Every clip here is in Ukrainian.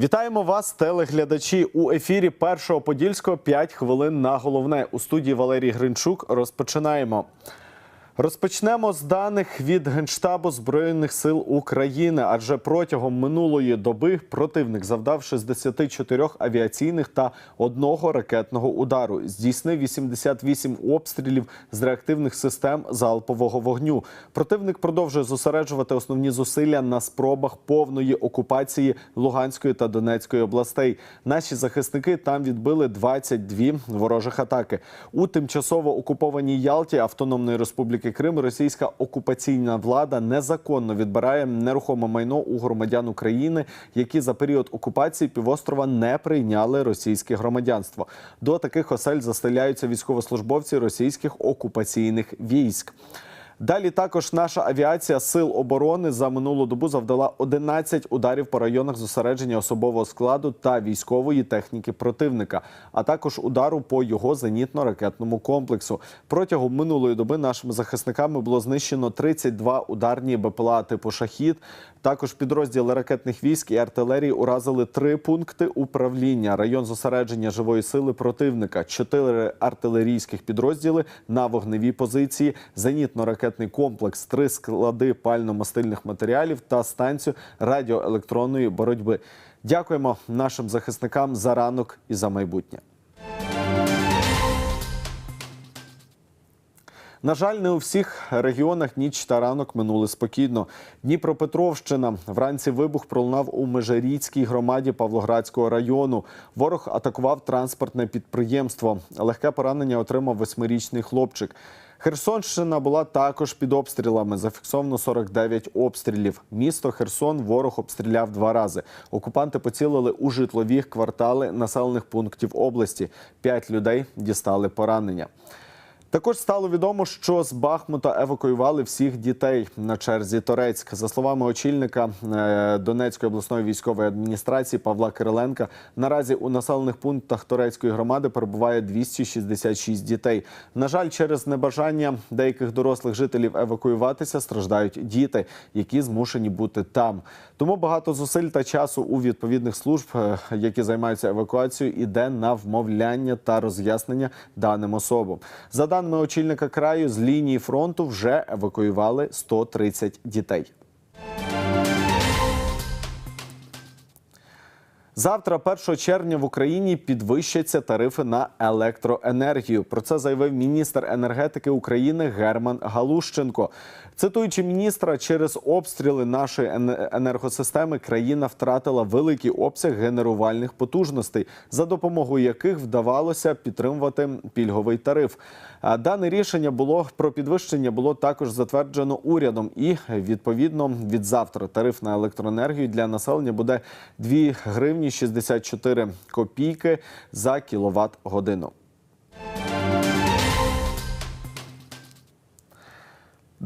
Вітаємо вас, телеглядачі. У ефірі першого подільського 5 хвилин на головне. У студії Валерій Гринчук розпочинаємо. Розпочнемо з даних від Генштабу Збройних сил України, адже протягом минулої доби противник завдав 64 авіаційних та одного ракетного удару. Здійснив 88 обстрілів з реактивних систем залпового вогню. Противник продовжує зосереджувати основні зусилля на спробах повної окупації Луганської та Донецької областей. Наші захисники там відбили 22 ворожих атаки. У тимчасово окупованій Ялті Автономної Республіки Крим російська окупаційна влада незаконно відбирає нерухоме майно у громадян України, які за період окупації півострова не прийняли російське громадянство. До таких осель заселяються військовослужбовці російських окупаційних військ. Далі також наша авіація сил оборони за минулу добу завдала 11 ударів по районах зосередження особового складу та військової техніки противника, а також удару по його зенітно-ракетному комплексу. Протягом минулої доби нашими захисниками було знищено 32 ударні БПЛА типу шахід. Також підрозділи ракетних військ і артилерії уразили три пункти управління, район зосередження живої сили противника, чотири артилерійських підрозділи на вогневій позиції, зенітно-ракетний комплекс, три склади пально-мастильних матеріалів та станцію радіоелектронної боротьби. Дякуємо нашим захисникам за ранок і за майбутнє. На жаль, не у всіх регіонах ніч та ранок минули спокійно. Дніпропетровщина вранці вибух пролунав у Межиріцькій громаді Павлоградського району. Ворог атакував транспортне підприємство. Легке поранення отримав восьмирічний хлопчик. Херсонщина була також під обстрілами. Зафіксовано 49 обстрілів. Місто Херсон ворог обстріляв два рази. Окупанти поцілили у житлові квартали населених пунктів області. П'ять людей дістали поранення. Також стало відомо, що з Бахмута евакуювали всіх дітей на черзі Торецьк. За словами очільника е, Донецької обласної військової адміністрації Павла Кириленка, наразі у населених пунктах Торецької громади перебуває 266 дітей. На жаль, через небажання деяких дорослих жителів евакуюватися страждають діти, які змушені бути там. Тому багато зусиль та часу у відповідних служб, е, які займаються евакуацією, іде на вмовляння та роз'яснення даним особам. За даними очільника краю, з лінії фронту вже евакуювали 130 дітей. Завтра, 1 червня, в Україні підвищаться тарифи на електроенергію. Про це заявив міністр енергетики України Герман Галущенко. Цитуючи міністра, через обстріли нашої енергосистеми країна втратила великий обсяг генерувальних потужностей, за допомогою яких вдавалося підтримувати пільговий тариф. Дане рішення було про підвищення було також затверджено урядом, і відповідно від завтра тариф на електроенергію для населення буде 2 гривні 64 копійки за кіловат годину.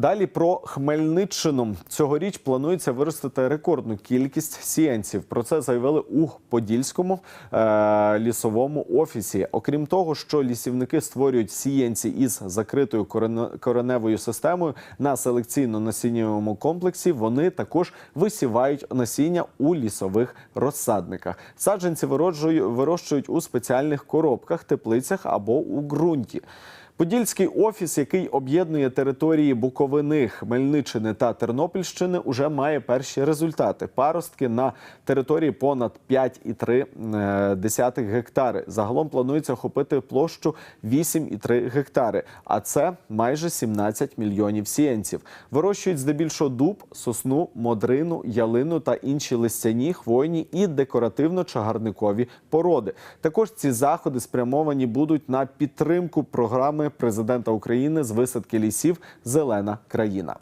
Далі про Хмельниччину. Цьогоріч планується виростити рекордну кількість сіянців. Про це заявили у Подільському е- лісовому офісі. Окрім того, що лісівники створюють сіянці із закритою корен- кореневою системою на селекційно-насіннєвому комплексі, вони також висівають насіння у лісових розсадниках. Саджанці вирощують у спеціальних коробках, теплицях або у ґрунті. Подільський офіс, який об'єднує території Буковини, Хмельниччини та Тернопільщини, уже має перші результати. Паростки на території понад 5,3 гектари. Загалом планується охопити площу 8,3 гектари, а це майже 17 мільйонів сіянців. Вирощують здебільшого дуб, сосну, модрину, ялину та інші листяні, хвойні і декоративно-чагарникові породи. Також ці заходи спрямовані будуть на підтримку програми президента України з висадки лісів Зелена країна.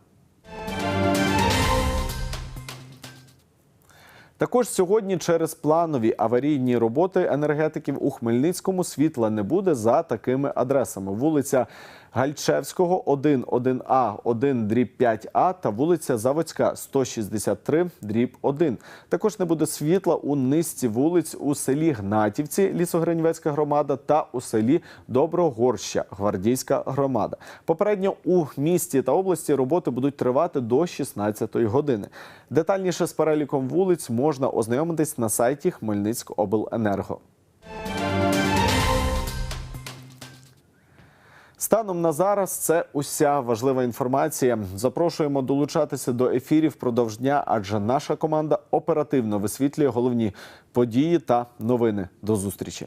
Також сьогодні через планові аварійні роботи енергетиків у Хмельницькому світла не буде за такими адресами: вулиця Гальчевського 1, 1А, 1, дріб 5А та вулиця Заводська 163, дріб 1. Також не буде світла у низці вулиць у селі Гнатівці, Лісогранівецька громада та у селі Доброгорща, Гвардійська громада. Попередньо у місті та області роботи будуть тривати до 16-ї години. Детальніше з переліком вулиць можна ознайомитись на сайті Хмельницькобленерго. Станом на зараз це уся важлива інформація. Запрошуємо долучатися до ефірів впродовж дня, адже наша команда оперативно висвітлює головні події та новини. До зустрічі.